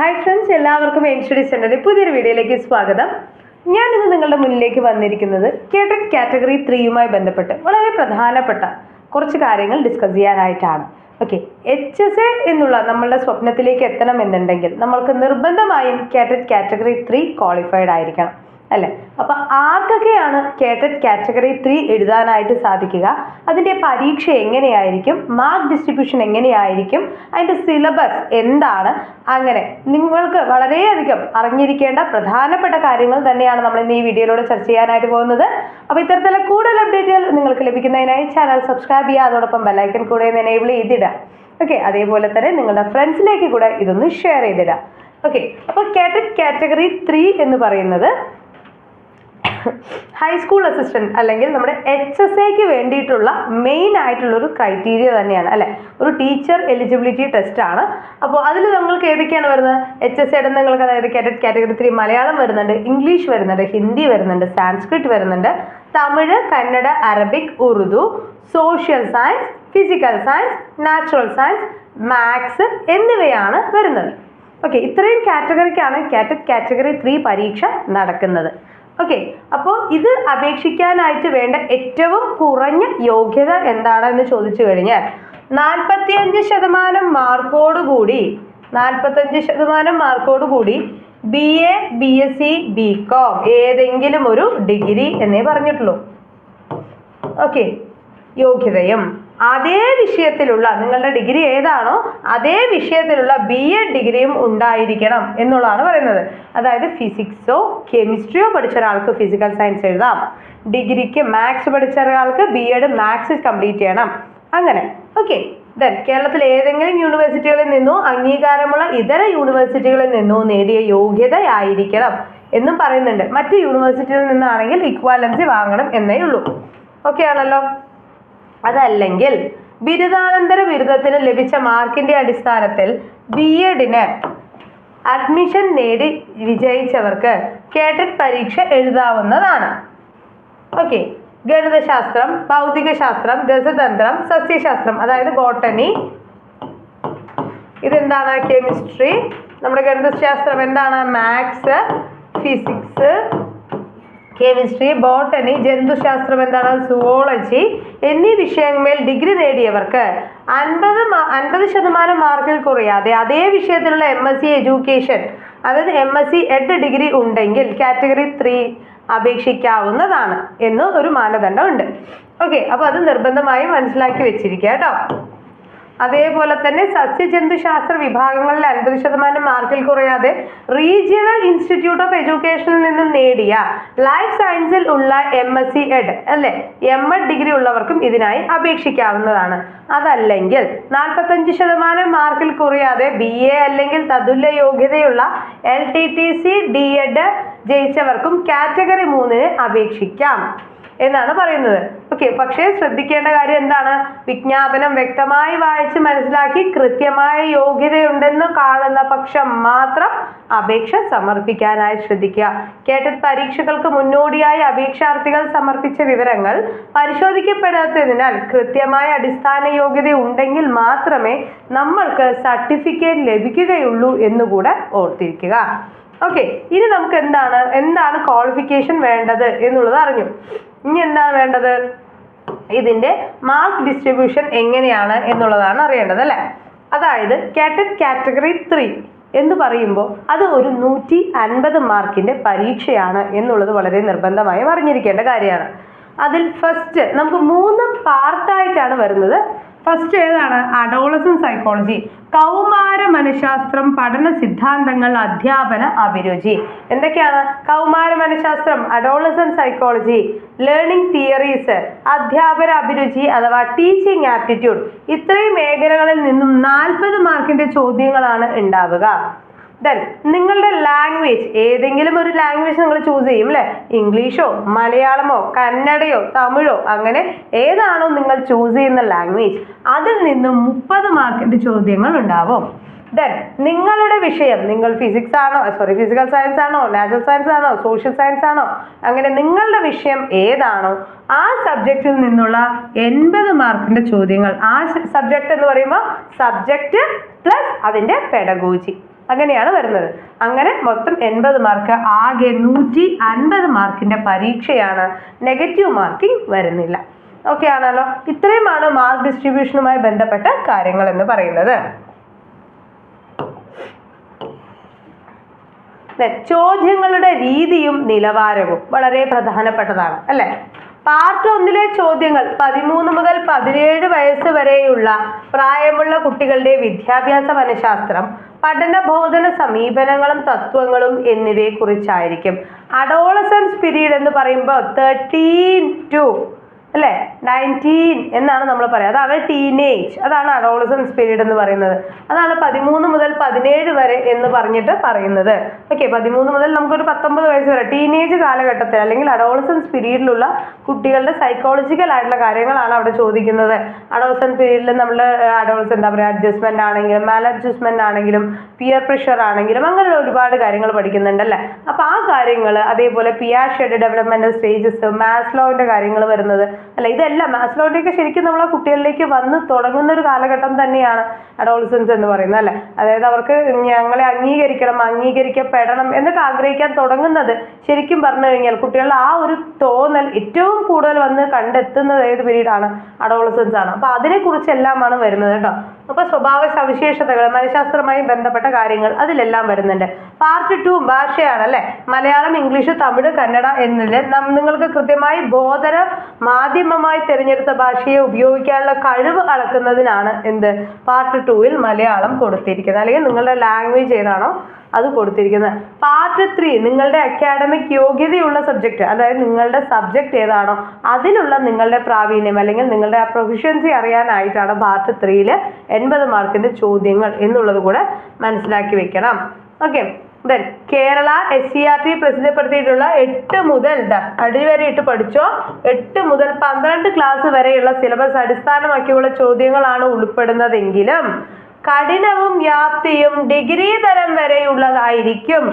Hi friends എല്ലാവർക്കും N study സെന്ററിന്റെ പുതിയൊരു വീഡിയോയിലേക്ക് സ്വാഗതം. ഞാൻ ഇന്ന് നിങ്ങളുടെ മുന്നിലേക്ക് വന്നിരിക്കുന്നത് കേട്ടഡ് കാറ്റഗറി ത്രീയുമായി ബന്ധപ്പെട്ട് വളരെ പ്രധാനപ്പെട്ട കുറച്ച് കാര്യങ്ങൾ ഡിസ്കസ് ചെയ്യാനായിട്ടാണ്. ഓക്കെ എച്ച് എസ് എ എന്നുള്ള നമ്മളുടെ സ്വപ്നത്തിലേക്ക് എത്തണമെന്നുണ്ടെങ്കിൽ നമ്മൾക്ക് നിർബന്ധമായും കേട്ടഡ് കാറ്റഗറി ത്രീ ക്വാളിഫൈഡ് ആയിരിക്കണം. അല്ലേ? അപ്പോൾ ആർക്കൊക്കെയാണ് കേറ്റഡ് കാറ്റഗറി ത്രീ എഴുതാനായിട്ട് സാധിക്കുക? അതിന്റെ പരീക്ഷ എങ്ങനെയായിരിക്കും? മാർക്ക് ഡിസ്ട്രിബ്യൂഷൻ എങ്ങനെയായിരിക്കും? അതിന്റെ സിലബസ് എന്താണ്? അങ്ങനെ നിങ്ങൾക്ക് വളരെയധികം അറിഞ്ഞിരിക്കേണ്ട പ്രധാനപ്പെട്ട കാര്യങ്ങൾ തന്നെയാണ് നമ്മൾ ഇന്ന് ഈ വീഡിയോയിലൂടെ ചർച്ച ചെയ്യാനായിട്ട് പോകുന്നത്. അപ്പോൾ ഇത്തരത്തിലുള്ള കൂടുതൽ അപ്ഡേറ്റുകൾ നിങ്ങൾക്ക് ലഭിക്കുന്നതിനായി ചാനൽ സബ്സ്ക്രൈബ് ചെയ്യുക. അതോടൊപ്പം ബെല്ലൈക്കൻ കൂടെ എനേബിൾ ചെയ്തിടുക. ഓക്കെ അതേപോലെ തന്നെ നിങ്ങളുടെ ഫ്രണ്ട്സിലേക്ക് കൂടെ ഇതൊന്ന് ഷെയർ ചെയ്തിടുക. ഓക്കെ അപ്പോൾ കാറ്റഗറി ത്രീ എന്ന് പറയുന്നത് ഹൈസ്കൂൾ അസിസ്റ്റന്റ് അല്ലെങ്കിൽ നമ്മുടെ എച്ച് എസ് എക്ക് വേണ്ടിയിട്ടുള്ള മെയിൻ ആയിട്ടുള്ള ഒരു ക്രൈറ്റീരിയ തന്നെയാണ് അല്ലെ? ഒരു ടീച്ചർ എലിജിബിലിറ്റി ടെസ്റ്റ് ആണ്. അപ്പോൾ അതിൽ നിങ്ങൾക്ക് ഏതൊക്കെയാണ് വരുന്നത്? എച്ച് എസ് എയുടെ നിങ്ങൾക്ക് അതായത് കാറ്റഗറി ത്രീ മലയാളം വരുന്നുണ്ട് ഇംഗ്ലീഷ് വരുന്നുണ്ട് ഹിന്ദി വരുന്നുണ്ട് സാൻസ്ക്രിറ്റ് വരുന്നുണ്ട് Tamil Kannada Arabic Urdu social science physical science natural science maths എന്നിവയാണ് വരുന്നത്. ഓക്കെ ഇത്രയും കാറ്റഗറിക്കാണ് കാറ്റഗറി ത്രീ പരീക്ഷ നടക്കുന്നത്. ഓക്കെ അപ്പോൾ ഇത് അപേക്ഷിക്കാനായിട്ട് വേണ്ട ഏറ്റവും കുറഞ്ഞ യോഗ്യത എന്താണെന്ന് ചോദിച്ചു കഴിഞ്ഞാൽ നാൽപ്പത്തിയഞ്ച് ശതമാനം മാർക്കോടുകൂടി നാൽപ്പത്തഞ്ച് ശതമാനം മാർക്കോടുകൂടി B A B S C B com ഏതെങ്കിലും ഒരു ഡിഗ്രി എന്നേ പറഞ്ഞിട്ടുള്ളൂ. ഓക്കെ യോഗ്യതയും. അതേ വിഷയത്തിലുള്ള നിങ്ങളുടെ ഡിഗ്രി ഏതാണോ അതേ വിഷയത്തിലുള്ള ബി എഡ് ഡിഗ്രിയും ഉണ്ടായിരിക്കണം എന്നുള്ളതാണ് പറയുന്നത്. അതായത് ഫിസിക്സോ കെമിസ്ട്രിയോ പഠിച്ച ഒരാൾക്ക് ഫിസിക്കൽ സയൻസ് എഴുതാം. ഡിഗ്രിക്ക് മാത്സ് പഠിച്ച ഒരാൾക്ക് ബി എഡ് മാത്സ് കംപ്ലീറ്റ് ചെയ്യണം. അങ്ങനെ. ഓക്കെ ദെൻ കേരളത്തിലെ ഏതെങ്കിലും യൂണിവേഴ്സിറ്റികളിൽ നിന്നോ അംഗീകാരമുള്ള ഇതര യൂണിവേഴ്സിറ്റികളിൽ നിന്നോ നേടിയ യോഗ്യതയായിരിക്കണം എന്നും പറയുന്നുണ്ട്. മറ്റ് യൂണിവേഴ്സിറ്റികളിൽ നിന്നാണെങ്കിൽ ഇക്വാലൻസി വാങ്ങണം എന്നേ ഉള്ളൂ. ഓക്കെ ആണല്ലോ? അതല്ലെങ്കിൽ ബിരുദാനന്തര ബിരുദത്തിന് ലഭിച്ച മാർക്കിന്റെ അടിസ്ഥാനത്തിൽ ബി എഡിന് അഡ്മിഷൻ നേടി വിജയിച്ചവർക്ക് കേട്ടറ്റ് പരീക്ഷ എഴുതാവുന്നതാണ്. ഓക്കെ ഗണിതശാസ്ത്രം ഭൗതികശാസ്ത്രം രസതന്ത്രം സസ്യശാസ്ത്രം അതായത് ബോട്ടണി. ഇതെന്താണ്? കെമിസ്ട്രി. നമ്മുടെ ഗണിതശാസ്ത്രം എന്താണ്? മാത്സ് ഫിസിക്സ് കെമിസ്ട്രി ബോട്ടണി ജന്തുശാസ്ത്രം എന്താണ്? സുവോളജി എന്നീ വിഷയങ്ങളിൽ ഡിഗ്രി നേടിയവർക്ക് അൻപത് അൻപത് ശതമാനം മാർക്കിൽ കുറയാതെ അതേ വിഷയത്തിലുള്ള എം എസ് സി എഡ്യൂക്കേഷൻ അതായത് M S C Ed degree ഉണ്ടെങ്കിൽ കാറ്റഗറി ത്രീ അപേക്ഷിക്കാവുന്നതാണ് എന്ന് ഒരു മാനദണ്ഡം ഉണ്ട് ഓക്കെ അപ്പോൾ അത് നിർബന്ധമായും മനസ്സിലാക്കി വെച്ചിരിക്കുക കേട്ടോ. അതേപോലെ തന്നെ സസ്യജന്തുശാസ്ത്ര വിഭാഗങ്ങളിൽ അൻപത് ശതമാനം മാർക്കിൽ കുറയാതെ റീജിയണൽ ഇൻസ്റ്റിറ്റ്യൂട്ട് ഓഫ് എഡ്യൂക്കേഷനിൽ നിന്നും നേടിയ ലൈഫ് സയൻസിൽ ഉള്ള എം എസ് സി എഡ് അല്ലെ? എം എഡ് ഡിഗ്രി ഉള്ളവർക്കും ഇതിനായി അപേക്ഷിക്കാവുന്നതാണ്. അതല്ലെങ്കിൽ നാൽപ്പത്തഞ്ച് ശതമാനം മാർക്കിൽ കുറയാതെ ബി എ അല്ലെങ്കിൽ തതുല്യ യോഗ്യതയുള്ള L T T C D Ed ജയിച്ചവർക്കും category മൂന്നിന് അപേക്ഷിക്കാം. എന്നാണ് പറയുന്നത്. ഓക്കെ പക്ഷേ ശ്രദ്ധിക്കേണ്ട കാര്യം എന്താണ്? വിജ്ഞാപനം വ്യക്തമായി വായിച്ച് മനസ്സിലാക്കി കൃത്യമായ യോഗ്യതയുണ്ടെന്ന് കാണുന്ന പക്ഷം മാത്രം അപേക്ഷ സമർപ്പിക്കാനായി ശ്രദ്ധിക്കുക. കേട്ട പരീക്ഷകൾക്ക് മുന്നോടിയായി അപേക്ഷാർത്ഥികൾ സമർപ്പിച്ച വിവരങ്ങൾ പരിശോധിക്കപ്പെടാത്തതിനാൽ കൃത്യമായ അടിസ്ഥാന യോഗ്യത ഉണ്ടെങ്കിൽ മാത്രമേ നമ്മൾക്ക് സർട്ടിഫിക്കറ്റ് ലഭിക്കുകയുള്ളൂ എന്നുകൂടെ ഓർത്തിരിക്കുക. ഓക്കെ ഇനി നമുക്ക് എന്താണ്? എന്താണ് ക്വാളിഫിക്കേഷൻ വേണ്ടത് എന്നുള്ളത് അറിഞ്ഞു. ഇനി എന്താണ് വേണ്ടത്? ഇതിന്റെ മാർക്ക് ഡിസ്ട്രിബ്യൂഷൻ എങ്ങനെയാണ് എന്നുള്ളതാണ് അറിയേണ്ടത് അല്ലേ? അതായത് കാറ്റഡ് കാറ്റഗറി ത്രീ എന്ന് പറയുമ്പോൾ അത് ഒരു നൂറ്റി അൻപത് മാർക്കിന്റെ പരീക്ഷയാണ് എന്നുള്ളത് വളരെ നിർബന്ധമായും അറിഞ്ഞിരിക്കേണ്ട കാര്യമാണ്. അതിൽ ഫസ്റ്റ് നമുക്ക് മൂന്ന് പാർട്ടായിട്ടാണ് വരുന്നത്. ഫസ്റ്റ് ഏതാണ്? അഡോളസൻ സൈക്കോളജി കൗമാര മനഃശാസ്ത്രം പഠന സിദ്ധാന്തങ്ങൾ അധ്യാപന അഭിരുചി. എന്തൊക്കെയാണ്? കൗമാര മനഃശാസ്ത്രം അഡോളസൻ സൈക്കോളജി ലേണിംഗ് തിയറീസ് അധ്യാപന അഭിരുചി അഥവാ ടീച്ചിങ് ആപ്റ്റിറ്റ്യൂഡ് ഇത്രയും മേഖലകളിൽ നിന്നും നാൽപ്പത് മാർക്കിന്റെ ചോദ്യങ്ങളാണ് ഉണ്ടാവുക. ദെൻ നിങ്ങളുടെ ലാംഗ്വേജ് ഏതെങ്കിലും ഒരു ലാംഗ്വേജ് നിങ്ങൾ ചൂസ് ചെയ്യും അല്ലേ ഇംഗ്ലീഷോ മലയാളമോ കന്നഡയോ തമിഴോ അങ്ങനെ ഏതാണോ നിങ്ങൾ ചൂസ് ചെയ്യുന്ന ലാംഗ്വേജ് അതിൽ നിന്നും മുപ്പത് മാർക്കിന്റെ ചോദ്യങ്ങൾ ഉണ്ടാവും. ദെൻ നിങ്ങളുടെ വിഷയം നിങ്ങൾ ഫിസിക്സ് ആണോ സോറി ഫിസിക്കൽ സയൻസ് ആണോ നാച്ചുറൽ സയൻസ് ആണോ സോഷ്യൽ സയൻസ് ആണോ അങ്ങനെ നിങ്ങളുടെ വിഷയം ഏതാണോ ആ സബ്ജക്റ്റിൽ നിന്നുള്ള എൺപത് മാർക്കിന്റെ ചോദ്യങ്ങൾ ആ സബ്ജക്റ്റ് എന്ന് പറയുമ്പോൾ സബ്ജക്റ്റ് പ്ലസ് അതിന്റെ പെഡഗോജി അങ്ങനെയാണ് വരുന്നത്. അങ്ങനെ മൊത്തം എൺപത് മാർക്ക് ആകെ നൂറ്റി അൻപത് മാർക്കിന്റെ പരീക്ഷയാണ് നെഗറ്റീവ് മാർക്കിംഗ് വരുന്നില്ല. ഓക്കെ ആണല്ലോ? ഇത്രയുമാണ് മാർക്ക് ഡിസ്ട്രിബ്യൂഷനുമായി ബന്ധപ്പെട്ട കാര്യങ്ങൾ എന്ന് പറയുന്നത്. ചോദ്യങ്ങളുടെ രീതിയും നിലവാരവും വളരെ പ്രധാനപ്പെട്ടതാണ് അല്ലെ? പാർട്ട് ഒന്നിലെ ചോദ്യങ്ങൾ പതിമൂന്ന് മുതൽ പതിനേഴ് വയസ്സ് വരെയുള്ള പ്രായമുള്ള കുട്ടികളുടെ വിദ്യാഭ്യാസ മനഃശാസ്ത്രം പഠന ബോധന സമീപനങ്ങളും തത്വങ്ങളും എന്നിവയെ കുറിച്ചായിരിക്കും അഡോളസൻസ് പീരീഡ് എന്ന് പറയുമ്പോൾ തേർട്ടീൻ ടു അല്ലേ? നയന്റീൻ എന്നാണ് നമ്മൾ പറയുക. അതാണ് ടീനേജ് അതാണ് അഡോളസൻസ് പീരീഡ് എന്ന് പറയുന്നത്. അതാണ് പതിമൂന്ന് മുതൽ പതിനേഴ് വരെ എന്ന് പറഞ്ഞിട്ട് പറയുന്നത്. ഓക്കെ പതിമൂന്ന് മുതൽ നമുക്കൊരു പത്തൊമ്പത് വയസ്സ് വരെ. ടീനേജ് കാലഘട്ടത്തിൽ അല്ലെങ്കിൽ അഡോളസൻസ് പീരീഡിലുള്ള കുട്ടികളുടെ സൈക്കോളജിക്കൽ ആയിട്ടുള്ള കാര്യങ്ങളാണ് അവിടെ ചോദിക്കുന്നത്. അഡോളസൻ പീരീഡിൽ നമ്മൾ അഡോളസൻ എന്താ പറയുക? അഡ്ജസ്റ്റ്മെന്റ് ആണെങ്കിലും മാൽ അഡ്ജസ്റ്റ്മെന്റ് ആണെങ്കിലും പിയർ പ്രഷർ ആണെങ്കിലും അങ്ങനെയുള്ള ഒരുപാട് കാര്യങ്ങൾ പഠിക്കുന്നുണ്ടല്ലേ അപ്പോൾ ആ കാര്യങ്ങൾ അതേപോലെ പിയാഷയുടെ ഡെവലപ്മെന്റൽ സ്റ്റേജസ് മാസ്ലോവിന്റെ കാര്യങ്ങൾ വരുന്നത് അല്ല ഇതെല്ലാം മാസ്ലോട്ടിയൊക്കെ ശരിക്കും നമ്മൾ ആ കുട്ടികളിലേക്ക് വന്ന് തുടങ്ങുന്ന ഒരു കാലഘട്ടം തന്നെയാണ് അഡോൾസൻസ് എന്ന് പറയുന്നത് അല്ലേ? അതായത് അവർക്ക് ഞങ്ങളെ അംഗീകരിക്കണം അംഗീകരിക്കപ്പെടണം എന്നൊക്കെ ആഗ്രഹിക്കാൻ തുടങ്ങുന്നത് ശരിക്കും പറഞ്ഞു കഴിഞ്ഞാൽ കുട്ടികളുടെ ആ ഒരു തോന്നൽ ഏറ്റവും കൂടുതൽ വന്ന് കണ്ടെത്തുന്നത് ഏത് പീരീഡാണ്? അഡോൾസൻസ് ആണ്. അപ്പോൾ അതിനെക്കുറിച്ചെല്ലാമാണ് വരുന്നത് കേട്ടോ. അപ്പോൾ സ്വഭാവ സവിശേഷതകൾ മനഃശാസ്ത്രമായി ബന്ധപ്പെട്ട കാര്യങ്ങൾ അതിലെല്ലാം വരുന്നുണ്ട്. പാർട്ട് ടു ഭാഷയാണ് അല്ലേ? മലയാളം ഇംഗ്ലീഷ് തമിഴ് കന്നഡ എന്നതിൽ നാം നിങ്ങൾക്ക് കൃത്യമായി ബോധന മാധ്യമമായി തിരഞ്ഞെടുത്ത ഭാഷയെ ഉപയോഗിക്കാനുള്ള കഴിവ് അളക്കുന്നതിനാണ് എന്ത്? പാർട്ട് ടുവിൽ മലയാളം കൊടുത്തിരിക്കുന്നത്. അല്ലെങ്കിൽ നിങ്ങളുടെ ലാംഗ്വേജ് ഏതാണോ അത് കൊടുത്തിരിക്കുന്നത്. പാർട്ട് ത്രീ നിങ്ങളുടെ അക്കാഡമിക് യോഗ്യതയുള്ള സബ്ജക്റ്റ് അതായത് നിങ്ങളുടെ സബ്ജക്റ്റ് ഏതാണോ അതിനുള്ള നിങ്ങളുടെ പ്രാവീണ്യം അല്ലെങ്കിൽ നിങ്ങളുടെ ആ പ്രൊഫിഷ്യൻസി അറിയാനായിട്ടാണ് പാർട്ട് ത്രീയിൽ എൺപത് മാർക്കിന്റെ ചോദ്യങ്ങൾ എന്നുള്ളത് കൂടെ മനസ്സിലാക്കി വെക്കണം. Okay then Kerala S C R T പ്രസിദ്ധപ്പെടുത്തിയിട്ടുള്ള എട്ട് മുതൽ അടിവരെ ഇട്ട് പഠിച്ചോ? എട്ട് മുതൽ പന്ത്രണ്ട് ക്ലാസ് വരെയുള്ള സിലബസ് അടിസ്ഥാനമാക്കിയുള്ള ചോദ്യങ്ങളാണ് ഉൾപ്പെടുന്നതെങ്കിലും കഠിനവും വ്യാപ്തിയും ഡിഗ്രി തലം വരെയുള്ളതായിരിക്കും.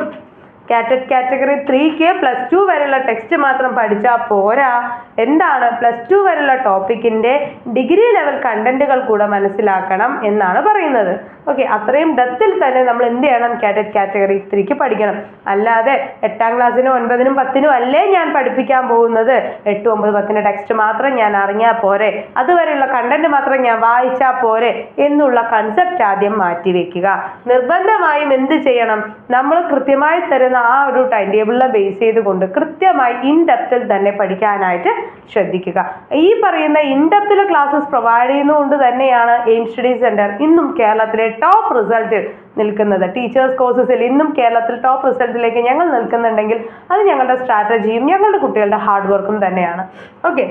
കാറ്ററ്റ് കാറ്റഗറി ത്രീക്ക് പ്ലസ് ടു വരെയുള്ള ടെക്സ്റ്റ് മാത്രം പഠിച്ചാൽ പോരാ. എന്താണ് പ്ലസ് ടു വരെയുള്ള ടോപ്പിക്കിന്റെ ഡിഗ്രി ലെവൽ കണ്ടന്റുകൾ കൂടെ മനസ്സിലാക്കണം എന്നാണ് പറയുന്നത്. ഓക്കെ അത്രയും ഡെപ്തിൽ തന്നെ നമ്മൾ എന്ത് ചെയ്യണം? കാറ്ററ്റ് കാറ്റഗറി ത്രീക്ക് പഠിക്കണം. അല്ലാതെ എട്ടാം ക്ലാസ്സിനും ഒൻപതിനും പത്തിനും അല്ലേ ഞാൻ പഠിപ്പിക്കാൻ പോകുന്നത്? എട്ട് ഒമ്പത് പത്തിന്റെ ടെക്സ്റ്റ് മാത്രം ഞാൻ അറിഞ്ഞാൽ പോരെ. അതുവരെയുള്ള കണ്ടന്റ് മാത്രം ഞാൻ വായിച്ചാൽ പോരെ എന്നുള്ള കൺസെപ്റ്റ് ആദ്യം മാറ്റിവെക്കുക. നിർബന്ധമായും എന്ത് ചെയ്യണം? നമ്മൾ കൃത്യമായി തരുന്ന ആ ഒരു ടൈം ടേബിളിനെ ബേസ് ചെയ്തുകൊണ്ട് കൃത്യമായി ഇൻ ഡെപ്തിൽ തന്നെ പഠിക്കാനായിട്ട് ശ്രദ്ധിക്കുക. ഈ പറയുന്ന ഇൻ ഡെപ്തിൽ ക്ലാസ്സസ് പ്രൊവൈഡ് ചെയ്യുന്നതുകൊണ്ട് തന്നെയാണ് എയിം സ്റ്റഡി സെന്റർ ഇന്നും കേരളത്തിലെ ടോപ്പ് റിസൾട്ടിൽ നിൽക്കുന്നത്. ടീച്ചേഴ്സ് കോഴ്സസിൽ ഇന്നും കേരളത്തിൽ ടോപ്പ് റിസൾട്ടിലേക്ക് ഞങ്ങൾ നിൽക്കുന്നുണ്ടെങ്കിൽ അത് ഞങ്ങളുടെ സ്ട്രാറ്റജിയും ഞങ്ങളുടെ കുട്ടികളുടെ ഹാർഡ് വർക്കും തന്നെയാണ്. ഓക്കെ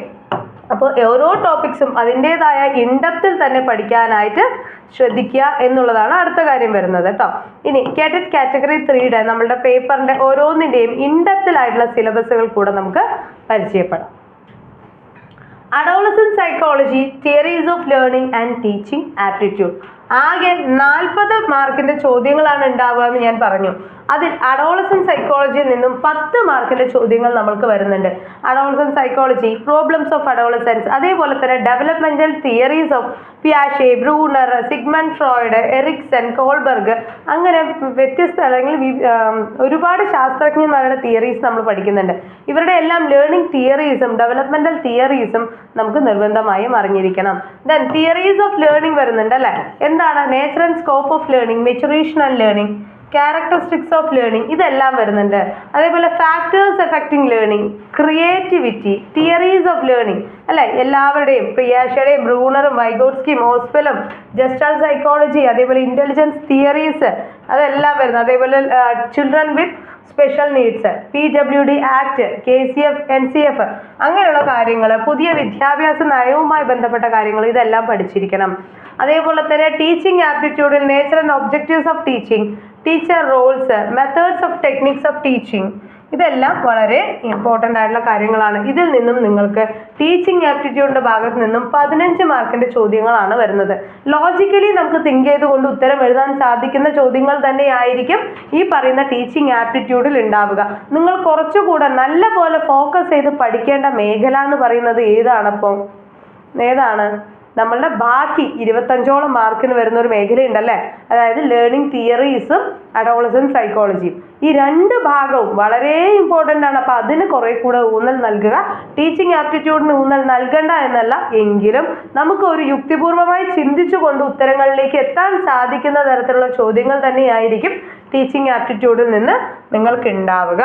അപ്പോൾ ഓരോ ടോപ്പിക്സും അതിന്റെതായ ഇൻഡപ്തിൽ തന്നെ പഠിക്കാനായിട്ട് ശ്രദ്ധിക്കുക എന്നുള്ളതാണ് അടുത്ത കാര്യം വരുന്നത് കേട്ടോ ഇനി കാറ്ററ്റ് കാറ്റഗറി ത്രീയുടെ നമ്മളുടെ പേപ്പറിന്റെ ഓരോന്നിന്റെയും ഇൻഡപ്തിലായിട്ടുള്ള സിലബസുകൾ കൂടെ നമുക്ക് പരിചയപ്പെടാം. Adolescent psychology theories of learning and teaching aptitude ആകെ നാൽപ്പത് മാർക്കിന്റെ ചോദ്യങ്ങളാണ് ഉണ്ടാവുക എന്ന് ഞാൻ പറഞ്ഞു. അതിൽ അഡോളസൻ സൈക്കോളജിയിൽ നിന്നും പത്ത് മാർക്കിന്റെ ചോദ്യങ്ങൾ നമ്മൾക്ക് വരുന്നുണ്ട്. Adolescent psychology problems of adolescence അതേപോലെ തന്നെ developmental theories of പിയാഷെ Bruner Sigmund Freud Erikson Kohlberg അങ്ങനെ വ്യത്യസ്ത അല്ലെങ്കിൽ ഒരുപാട് ശാസ്ത്രജ്ഞന്മാരുടെ തിയറീസ് നമ്മൾ പഠിക്കുന്നുണ്ട്. ഇവരുടെ എല്ലാം ലേണിംഗ് തിയറീസും ഡെവലപ്മെന്റൽ തിയറീസും നമുക്ക് നിർബന്ധമായും അറിഞ്ഞിരിക്കണം. ദെൻ തിയറീസ് ഓഫ് ലേണിംഗ് വരുന്നുണ്ട് അല്ലേ? എന്താണ്? Nature and scope of learning maturation and learning characteristics of learning ഇതെല്ലാം വരുന്നുണ്ട്. അതേപോലെ factors affecting learning creativity theories of learning അല്ലെ? എല്ലാവരുടെയും പ്രിയാഷയുടെയും ബ്രൂണറും വൈഗോട്സ്കിയും ഹോസ്പെലും ജസ്റ്റാൾ സൈക്കോളജി അതേപോലെ ഇന്റലിജൻസ് തിയറീസ് അതെല്ലാം വരുന്നത് അതേപോലെ children with special needs P W D act K C F N C F അങ്ങനെയുള്ള കാര്യങ്ങൾ പുതിയ വിദ്യാഭ്യാസ നയവുമായി ബന്ധപ്പെട്ട കാര്യങ്ങൾ ഇതെല്ലാം പഠിച്ചിരിക്കണം. അതേപോലെ തന്നെ teaching ആപ്റ്റിറ്റ്യൂഡിൽ nature and objectives of teaching teacher roles methods of techniques of teaching ഇതെല്ലാം വളരെ ഇമ്പോർട്ടന്റ് ആയിട്ടുള്ള കാര്യങ്ങളാണ്. ഇതിൽ നിന്നും നിങ്ങൾക്ക് ടീച്ചിങ് ആപ്റ്റിറ്റ്യൂഡിന്റെ ഭാഗത്ത് നിന്നും പതിനഞ്ച് മാർക്കിന്റെ ചോദ്യങ്ങളാണ് വരുന്നത്. ലോജിക്കലി നമുക്ക് തിങ്ക് ചെയ്തുകൊണ്ട് ഉത്തരം എഴുതാൻ സാധിക്കുന്ന ചോദ്യങ്ങൾ തന്നെയായിരിക്കും ഈ പറയുന്ന ടീച്ചിങ് ആപ്റ്റിറ്റ്യൂഡിൽ ഉണ്ടാവുക. നിങ്ങൾ കുറച്ചുകൂടെ നല്ല പോലെ ഫോക്കസ് ചെയ്ത് പഠിക്കേണ്ട മേഖല എന്ന് പറയുന്നത് ഏതാണ് അപ്പോൾ ഏതാണ്? നമ്മളുടെ ബാക്കി ഇരുപത്തഞ്ചോളം മാർക്കിന് വരുന്ന ഒരു മേഖലയുണ്ടല്ലേ? അതായത് ലേണിംഗ് തിയറീസും അഡോളസൻ സൈക്കോളജിയും ഈ രണ്ട് ഭാഗവും വളരെ ഇമ്പോർട്ടന്റ് ആണ്. അപ്പോൾ അതിന് കുറെ കൂടെ ഊന്നൽ നൽകുക. ടീച്ചിങ് ആപ്റ്റിറ്റ്യൂഡിന് ഊന്നൽ നൽകണ്ട എന്നല്ല. എങ്കിലും നമുക്ക് ഒരു യുക്തിപൂർവമായി ചിന്തിച്ചുകൊണ്ട് ഉത്തരങ്ങളിലേക്ക് എത്താൻ സാധിക്കുന്ന തരത്തിലുള്ള ചോദ്യങ്ങൾ തന്നെയായിരിക്കും ടീച്ചിങ് ആപ്റ്റിറ്റ്യൂഡിൽ നിന്ന് നിങ്ങൾക്ക് ഉണ്ടാവുക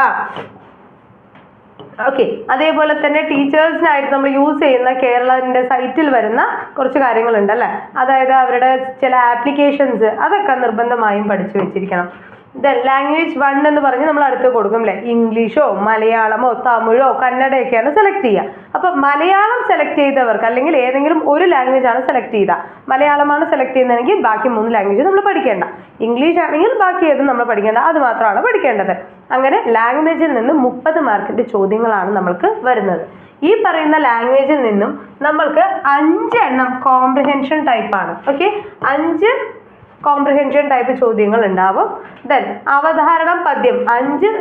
ഓക്കെ അതേപോലെ തന്നെ ടീച്ചേഴ്സിനായിട്ട് നമ്മൾ യൂസ് ചെയ്യുന്ന കേരളത്തിന്റെ സൈറ്റിൽ വരുന്ന കുറച്ച് കാര്യങ്ങളുണ്ട് അല്ലേ? അതായത് അവരുടെ ചില ആപ്ലിക്കേഷൻസ് അതൊക്കെ നിർബന്ധമായും പഠിച്ചു വെച്ചിരിക്കണം. ദെൻ ലാംഗ്വേജ് വൺ എന്ന് പറഞ്ഞ് നമ്മൾ അടുത്ത് കൊടുക്കും അല്ലേ ഇംഗ്ലീഷോ മലയാളമോ തമിഴോ കന്നഡയൊക്കെയാണ് സെലക്ട് ചെയ്യുക. അപ്പം മലയാളം സെലക്ട് ചെയ്തവർക്ക് അല്ലെങ്കിൽ ഏതെങ്കിലും ഒരു ലാംഗ്വേജ് ആണ് സെലക്ട് ചെയ്ത മലയാളമാണ് സെലക്ട് ചെയ്യുന്നതെങ്കിൽ ബാക്കി മൂന്ന് ലാംഗ്വേജ് നമ്മൾ പഠിക്കേണ്ട. ഇംഗ്ലീഷ് ആണെങ്കിൽ ബാക്കി ഏതും നമ്മൾ പഠിക്കേണ്ട. അത് മാത്രമാണ് പഠിക്കേണ്ടത്. അങ്ങനെ ലാംഗ്വേജിൽ നിന്ന് മുപ്പത് മാർക്കിന്റെ ചോദ്യങ്ങളാണ് നമ്മൾക്ക് വരുന്നത്. ഈ പറയുന്ന ലാംഗ്വേജിൽ നിന്നും നമ്മൾക്ക് അഞ്ചെണ്ണം കോംപ്രിഹെൻഷൻ ടൈപ്പാണ് ഓക്കെ അഞ്ച് കോംപ്രിഹെൻഷൻ ടൈപ്പ് ചോദ്യങ്ങൾ ഉണ്ടാവും ദെൻ അവധാരണം പദ്യം അഞ്ച്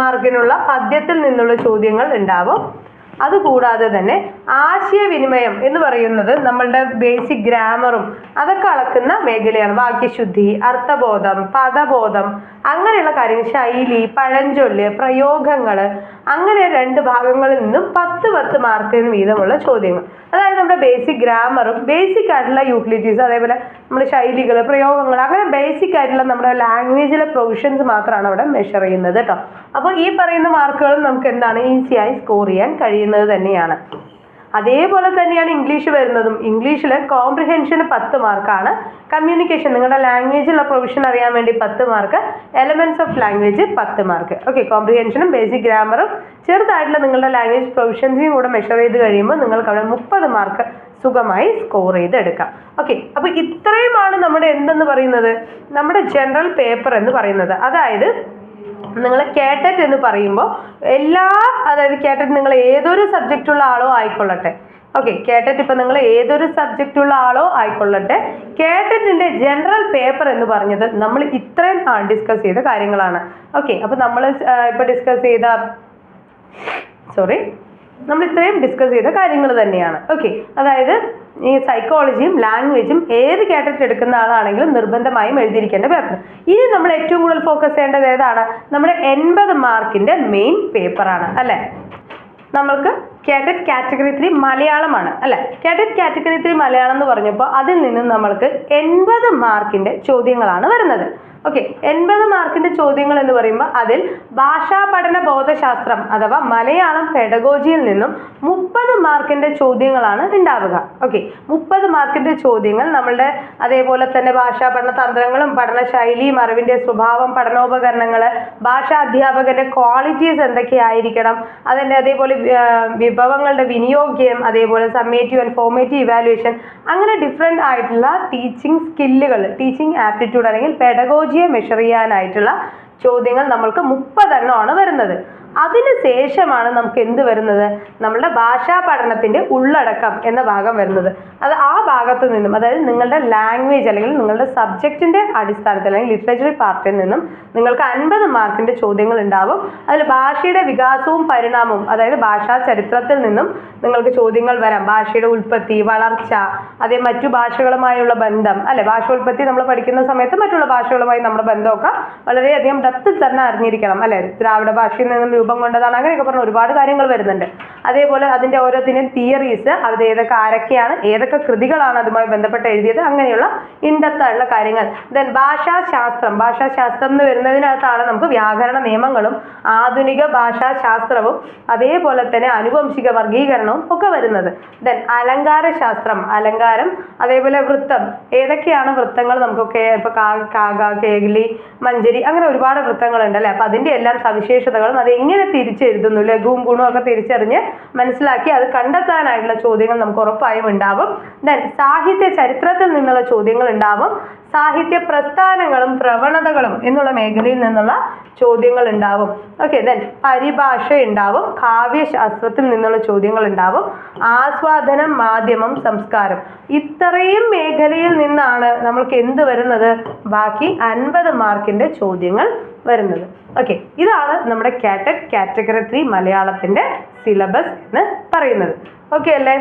മാർക്കിനുള്ള പദ്യത്തിൽ നിന്നുള്ള ചോദ്യങ്ങൾ ഉണ്ടാവും. അതുകൂടാതെ തന്നെ ആശയവിനിമയം എന്ന് പറയുന്നത് നമ്മളുടെ ബേസിക് ഗ്രാമറും അതൊക്കെ അളക്കുന്ന മേഖലയാണ്. വാക്യശുദ്ധി അർത്ഥബോധം പദബോധം അങ്ങനെയുള്ള കാര്യങ്ങൾ ശൈലി പഴഞ്ചൊല്ല് പ്രയോഗങ്ങൾ അങ്ങനെ രണ്ട് ഭാഗങ്ങളിൽ നിന്നും പത്ത് പത്ത് മാർക്കിന് വീതമുള്ള ചോദ്യങ്ങൾ. അതായത് നമ്മുടെ ബേസിക് ഗ്രാമറും ബേസിക് ആയിട്ടുള്ള യൂട്ടിലിറ്റീസ് അതേപോലെ നമ്മുടെ ശൈലികൾ പ്രയോഗങ്ങൾ അങ്ങനെ ബേസിക് ആയിട്ടുള്ള നമ്മുടെ ലാംഗ്വേജിലെ പ്രൊവിഷൻസ് മാത്രമാണ് അവിടെ മെഷർ ചെയ്യുന്നത് കേട്ടോ അപ്പോൾ ഈ പറയുന്ന മാർക്കുകളും നമുക്ക് എന്താണ് ഈസിയായി സ്കോർ ചെയ്യാൻ കഴിയുന്നത് തന്നെയാണ്. അതേപോലെ തന്നെയാണ് ഇംഗ്ലീഷ് വരുന്നതും. ഇംഗ്ലീഷിൽ കോംപ്രിഹെൻഷന് പത്ത് മാർക്കാണ് കമ്മ്യൂണിക്കേഷൻ നിങ്ങളുടെ ലാംഗ്വേജിലുള്ള പ്രൊവിഷൻ അറിയാൻ വേണ്ടി പത്ത് മാർക്ക് എലമെന്റ്സ് ഓഫ് ലാംഗ്വേജ് പത്ത് മാർക്ക് ഓക്കെ കോംപ്രിഹെൻഷനും ബേസിക് ഗ്രാമറും ചെറുതായിട്ടുള്ള നിങ്ങളുടെ ലാംഗ്വേജ് പ്രൊവിഷൻസിയും കൂടെ മെഷർ ചെയ്ത് കഴിയുമ്പോൾ നിങ്ങൾക്ക് അവിടെ മുപ്പത് മാർക്ക് സുഖമായി സ്കോർ ചെയ്തെടുക്കാം. ഓക്കെ അപ്പോൾ ഇത്രയുമാണ് നമ്മുടെ എന്തെന്ന് പറയുന്നത്? നമ്മുടെ ജനറൽ പേപ്പർ എന്ന് പറയുന്നത്. അതായത് നിങ്ങൾ കേട്ടറ്റ് എന്ന് പറയുമ്പോൾ എല്ലാ അതായത് കേട്ടറ്റ് നിങ്ങൾ ഏതൊരു സബ്ജക്റ്റുള്ള ആളോ ആയിക്കൊള്ളട്ടെ. ഓക്കെ കേട്ടറ്റ് ഇപ്പം നിങ്ങൾ ഏതൊരു സബ്ജക്റ്റുള്ള ആളോ ആയിക്കൊള്ളട്ടെ. കേട്ടറ്റിന്റെ ജനറൽ പേപ്പർ എന്ന് പറഞ്ഞത് നമ്മൾ ഇത്രയും ഡിസ്കസ് ചെയ്ത കാര്യങ്ങളാണ്. ഓക്കെ അപ്പോൾ നമ്മൾ ഇപ്പം ഡിസ്കസ് ചെയ്ത സോറി നമ്മൾ ഇത്രയും ഡിസ്കസ് ചെയ്ത കാര്യങ്ങൾ തന്നെയാണ്. ഓക്കെ അതായത് ഈ സൈക്കോളജിയും ലാംഗ്വേജും ഏത് കാറ്റഗറി എടുക്കുന്ന ആളാണെങ്കിലും നിർബന്ധമായും എഴുതിയിരിക്കേണ്ട പേപ്പർ ഇനി നമ്മൾ ഏറ്റവും കൂടുതൽ ഫോക്കസ് ചെയ്യേണ്ടത് ഏതാണ്? നമ്മുടെ എൺപത് മാർക്കിന്റെ മെയിൻ പേപ്പറാണ് അല്ലേ? നമ്മൾക്ക് കാറ്ററ്റ് കാറ്റഗറി ത്രീ മലയാളമാണ് അല്ലേ? കാറ്ററ്റ് കാറ്റഗറി ത്രീ മലയാളം എന്ന് പറഞ്ഞപ്പോൾ അതിൽ നിന്നും നമ്മൾക്ക് എൺപത് മാർക്കിന്റെ ചോദ്യങ്ങളാണ് വരുന്നത്. ഓക്കെ എൺപത് മാർക്കിന്റെ ചോദ്യങ്ങൾ എന്ന് പറയുമ്പോൾ അതിൽ ഭാഷാ പഠന ബോധശാസ്ത്രം അഥവാ മലയാളം പെഡഗോജിയിൽ നിന്നും മുപ്പത് മാർക്കിന്റെ ചോദ്യങ്ങളാണ് ഉണ്ടാവുക. ഓക്കെ മുപ്പത് മാർക്കിന്റെ ചോദ്യങ്ങൾ നമ്മളുടെ അതേപോലെ തന്നെ ഭാഷാ പഠന തന്ത്രങ്ങളും പഠനശൈലിയും അറിവിന്റെ സ്വഭാവം പഠനോപകരണങ്ങൾ ഭാഷാ അധ്യാപകന്റെ ക്വാളിറ്റീസ് എന്തൊക്കെയായിരിക്കണം അതിന്റെ അതേപോലെ വിഭവങ്ങളുടെ വിനിയോഗ്യം അതേപോലെ സമ്മേറ്റീവ് ആൻഡ് ഫോമേറ്റീവ് ഇവാലുവേഷൻ അങ്ങനെ ഡിഫറെന്റ് ആയിട്ടുള്ള ടീച്ചിങ് സ്കില്ലുകൾ ടീച്ചിങ് ആപ്റ്റിറ്റ്യൂഡ് അല്ലെങ്കിൽ പെഡഗോജിയെ മെഷർ ചെയ്യാനായിട്ടുള്ള ചോദ്യങ്ങൾ നമ്മൾക്ക് മുപ്പതെണ്ണമാണ് വരുന്നത്. അതിന് ശേഷമാണ് നമുക്ക് എന്ത് വരുന്നത്? നമ്മളുടെ ഭാഷാ പഠനത്തിന്റെ ഉള്ളടക്കം എന്ന ഭാഗം വരുന്നത്. അത് ആ ഭാഗത്ത് നിന്നും അതായത് നിങ്ങളുടെ ലാംഗ്വേജ് അല്ലെങ്കിൽ നിങ്ങളുടെ സബ്ജക്റ്റിന്റെ അടിസ്ഥാനത്തിൽ അല്ലെങ്കിൽ ലിറ്ററേച്ചർ പാർട്ടിൽ നിന്നും നിങ്ങൾക്ക് അൻപത് മാർക്കിന്റെ ചോദ്യങ്ങൾ ഉണ്ടാവും. അതിൽ ഭാഷയുടെ വികാസവും പരിണാമവും അതായത് ഭാഷാ ചരിത്രത്തിൽ നിന്നും നിങ്ങൾക്ക് ചോദ്യങ്ങൾ വരാം. ഭാഷയുടെ ഉൽപ്പത്തി വളർച്ച അതേ മറ്റു ഭാഷകളുമായുള്ള ബന്ധം അല്ലെ? ഭാഷോൽപ്പത്തി നമ്മൾ പഠിക്കുന്ന സമയത്ത് മറ്റുള്ള ഭാഷകളുമായി നമ്മുടെ ബന്ധമൊക്കെ വളരെയധികം ഡെപ്തിൽ തന്നെ അറിഞ്ഞിരിക്കണം അല്ലെ? ദ്രാവിഡ ഭാഷയിൽ നിന്നും രൂപം കൊണ്ടതാണ് അങ്ങനെയൊക്കെ പറഞ്ഞ ഒരുപാട് കാര്യങ്ങൾ വരുന്നുണ്ട്. അതേപോലെ അതിന്റെ ഓരോത്തിന്റെയും തിയറീസ് അത് ഏതൊക്കെ ആരൊക്കെയാണ് ഏതൊക്കെ കൃതികളാണ് അതുമായി ബന്ധപ്പെട്ട് എഴുതിയത് അങ്ങനെയുള്ള ഇൻഡെപ്ത് കാര്യങ്ങൾ. ദെൻ ഭാഷാശാസ്ത്രം ഭാഷാശാസ്ത്രം എന്ന് വരുന്നതിനകത്താണ് നമുക്ക് വ്യാകരണ നിയമങ്ങളും ആധുനിക ഭാഷാശാസ്ത്രവും അതേപോലെ തന്നെ അനുവംശിക വർഗീകരണവും ഒക്കെ വരുന്നത്. ദെൻ അലങ്കാര ശാസ്ത്രം അലങ്കാരം അതേപോലെ വൃത്തം. ഏതൊക്കെയാണ് വൃത്തങ്ങൾ നമുക്കൊക്കെ ഇപ്പൊ കാക കേകിലി മഞ്ചരി അങ്ങനെ ഒരുപാട് വൃത്തങ്ങളുണ്ട് അല്ലേ? അപ്പൊ അതിന്റെ എല്ലാം സവിശേഷതകളും അത് എങ്ങനെ തിരിച്ചെഴുതുന്നു ലഘുവും ഗുണവും ഒക്കെ തിരിച്ചറിഞ്ഞ് മനസ്സിലാക്കി അത് കണ്ടെത്താനായിട്ടുള്ള ചോദ്യങ്ങൾ നമുക്ക് ഉറപ്പായും ഉണ്ടാവും. ദെൻ സാഹിത്യ ചരിത്രത്തിൽ നിന്നുള്ള ചോദ്യങ്ങൾ ഉണ്ടാവും. സാഹിത്യ പ്രസ്ഥാനങ്ങളും പ്രവണതകളും എന്നുള്ള മേഖലയിൽ നിന്നുള്ള ചോദ്യങ്ങൾ ഉണ്ടാവും. ഓക്കെ ദെൻ പരിഭാഷ ഉണ്ടാവും കാവ്യശാസ്ത്രത്തിൽ നിന്നുള്ള ചോദ്യങ്ങൾ ഉണ്ടാവും ആസ്വാദനം മാധ്യമം സംസ്കാരം. ഇത്രയും മേഖലയിൽ നിന്നാണ് നമ്മൾക്ക് എന്ത് വരുന്നത്? ബാക്കി അൻപത് മാർക്കിന്റെ ചോദ്യങ്ങൾ വരുന്നത്. ഓക്കെ ഇതാണ് നമ്മുടെ കാറ്റഗറി ത്രീ മലയാളത്തിന്റെ സിലബസ് എന്ന് പറയുന്നത്. ഓക്കെ അല്ലേ?